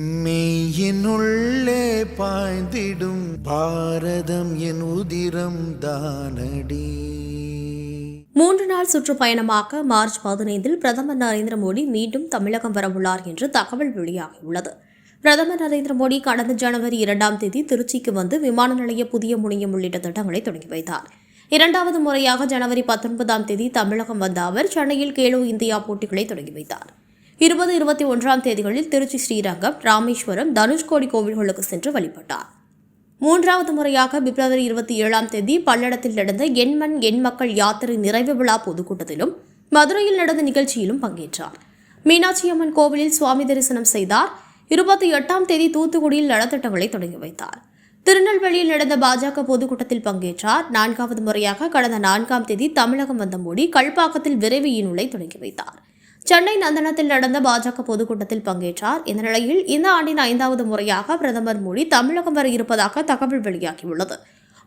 மெய்யினுள்ளே பாய்ந்திடும் பாரதம் என் உதிரம் தானடி. மூன்று நாள் சுற்றுப்பயணமாக மார்ச் பதினைந்தில் பிரதமர் நரேந்திர மோடி மீண்டும் தமிழகம் வரவுள்ளார் என்று தகவல் வெளியாகியுள்ளது. பிரதமர் நரேந்திர மோடி கடந்த ஜனவரி இரண்டாம் தேதி திருச்சிக்கு வந்து விமான நிலைய புதிய முனையம் உள்ளிட்ட திட்டங்களை தொடங்கி வைத்தார். இரண்டாவது முறையாக ஜனவரி பத்தொன்பதாம் தேதி தமிழகம் வந்த அவர் சென்னையில் கேலோ இந்தியா போட்டிகளை தொடங்கி வைத்தார். இருபது இருபத்தி ஒன்றாம் தேதிகளில் திருச்சி ஸ்ரீரங்கம் ராமேஸ்வரம் தனுஷ்கோடி கோவில்களுக்கு சென்று வழிபட்டார். மூன்றாவது முறையாக பிப்ரவரி இருபத்தி ஏழாம் தேதி பல்லடத்தில் நடந்த எண்மண் எண் மக்கள் யாத்திரை நிறைவு விழா பொதுக்கூட்டத்திலும் மதுரையில் நடந்த நிகழ்ச்சியிலும் பங்கேற்றார். மீனாட்சி அம்மன் கோவிலில் சுவாமி தரிசனம் செய்தார். இருபத்தி எட்டாம் தேதி தூத்துக்குடியில் நலத்திட்டங்களை தொடங்கி வைத்தார். திருநெல்வேலியில் நடந்த பாஜக பொதுக்கூட்டத்தில் பங்கேற்றார். நான்காவது முறையாக கடந்த நான்காம் தேதி தமிழகம் வந்த மோடி கல்பாக்கத்தில் விரைவு ஈநூலை தொடங்கி வைத்தார். சென்னை நந்தனத்தில் நடந்த பாஜக பொதுக்கூட்டத்தில் பங்கேற்றார். இந்த நிலையில் இந்த ஆண்டின் ஐந்தாவது முறையாக பிரதமர் மோடி தமிழகம் வர இருப்பதாக தகவல் வெளியாகியுள்ளது.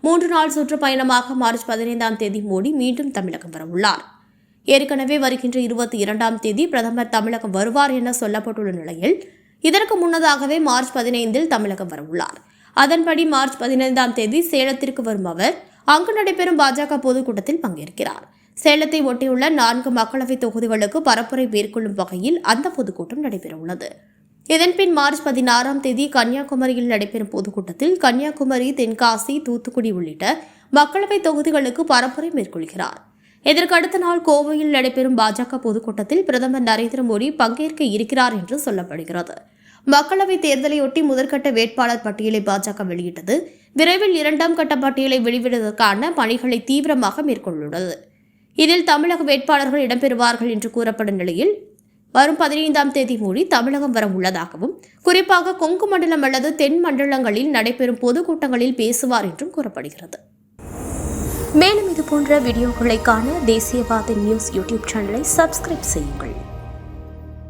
மூன்று நாள் சுற்றுப்பயணமாக மார்ச் பதினைந்தாம் தேதி மோடி மீண்டும் தமிழகம் வரவுள்ளார் ஏற்கனவே வருகின்ற இருபத்தி இரண்டாம் தேதி பிரதமர் தமிழகம் வருவார் என சொல்லப்பட்டுள்ள நிலையில் இதற்கு முன்னதாகவே மார்ச் பதினைந்தில் தமிழகம் வரவுள்ளார் அதன்படி மார்ச் பதினைந்தாம் தேதி சேலத்திற்கு வரும் அவர் அங்கு நடைபெறும் பாஜக பொதுக்கூட்டத்தில் பங்கேற்கிறார். சேலத்தை ஒட்டியுள்ள நான்கு மக்களவைத் தொகுதிகளுக்கு பரப்புரை மேற்கொள்ளும் வகையில் அந்த பொதுக்கூட்டம் நடைபெறவுள்ளது. இதன்பின் மார்ச் பதினாறாம் தேதி கன்னியாகுமரியில் நடைபெறும் பொதுக்கூட்டத்தில் கன்னியாகுமரி தென்காசி தூத்துக்குடி உள்ளிட்ட மக்களவைத் தொகுதிகளுக்கு பரப்புரை மேற்கொள்கிறார். இதற்கு அடுத்த நாள் கோவையில் நடைபெறும் பாஜக பொதுக்கூட்டத்தில் பிரதமர் நரேந்திர மோடி பங்கேற்க இருக்கிறார் என்று சொல்லப்படுகிறது. மக்களவைத் தேர்தலையொட்டி முதற்கட்ட வேட்பாளர் பட்டியலை பாஜக வெளியிட்டது. விரைவில் இரண்டாம் கட்ட பட்டியலை வெளியிடுவதற்கான பணிகளை தீவிரமாக மேற்கொண்டுள்ளது. இதில் தமிழக வேட்பாளர்கள் இடம்பெறுவார்கள் என்று கூறப்படும் நிலையில் வரும் பதினைந்தாம் தேதி மூடி தமிழகம் வர உள்ளதாகவும் குறிப்பாக கொங்கு மண்டலம் அல்லது தென் மண்டலங்களில் நடைபெறும் பொதுக்கூட்டங்களில் பேசுவார் என்றும் கூறப்படுகிறது. மேலும் இது போன்ற வீடியோக்களை காண தேசியவாத நியூஸ் யூடியூப் சேனலை சப்ஸ்கிரைப் செய்யுங்கள்.